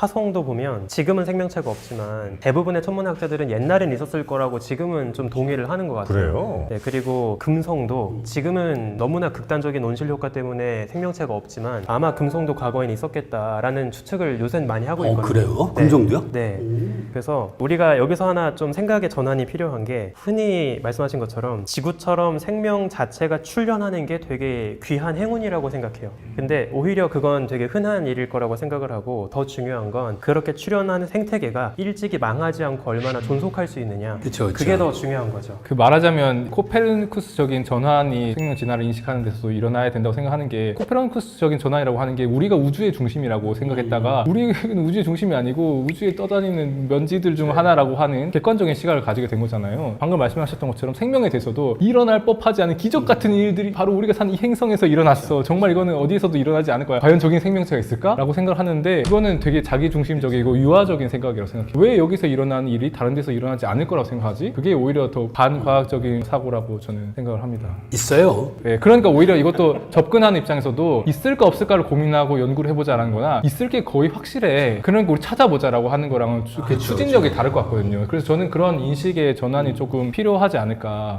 화성도 보면 지금은 생명체가 없지만 대부분의 천문학자들은 옛날엔 있었을 거라고 지금은 좀 동의를 하는 것 같아요. 그래요? 네, 그리고 금성도 지금은 너무나 극단적인 온실 효과 때문에 생명체가 없지만 아마 금성도 과거엔 있었겠다라는 추측을 요새는 많이 하고 어, 있거든요. 그래요? 네. 금정도요? 네. 그래서 우리가 여기서 하나 좀 생각의 전환이 필요한 게 흔히 말씀하신 것처럼 지구처럼 생명 자체가 출현하는 게 되게 귀한 행운이라고 생각해요. 근데 오히려 그건 되게 흔한 일일 거라고 생각을 하고 더 중요한 건 그렇게 출현하는 생태계가 일찍이 망하지 않고 얼마나 존속할 수 있느냐. 그쵸, 그쵸. 그게 더 중요한 거죠. 그 말하자면 코페르니쿠스적인 전환이 생명 진화를 인식하는 데서도 일어나야 된다고 생각하는 게 코페르니쿠스적인 전환이라고 하는 게 우리가 우주의 중심이라고 생각했다가 우리는 우주의 중심이 아니고 우주에 떠다니는 면지들 중 하나라고 하는 객관적인 시각을 가지게 된 거잖아요. 방금 말씀하셨던 것처럼 생명에 대해서도 일어날 법하지 않은 기적 같은 일들이 바로 우리가 사는 이 행성에서 일어났어. 정말 이거는 어디에서도 일어나지 않을 거야. 과연 저긴 생명체가 있을까? 라고 생각을 하는데 그거는 되게 자기 중심적이고 유아적인 생각이라고 생각해요. 왜 여기서 일어나는 일이 다른 데서 일어나지 않을 거라고 생각하지? 그게 오히려 더 반과학적인 사고라고 저는 생각을 합니다. 있어요. 네, 그러니까 오히려 이것도 접근하는 입장에서도 있을까 없을까를 고민하고 연구를 해보자라는 거나 있을 게 거의 확실해. 그러니까 우리 찾아보자라고 하는 거랑은 추, 추진력이 다를 것 같거든요. 그래서 저는 그런 인식의 전환이 조금 필요하지 않을까.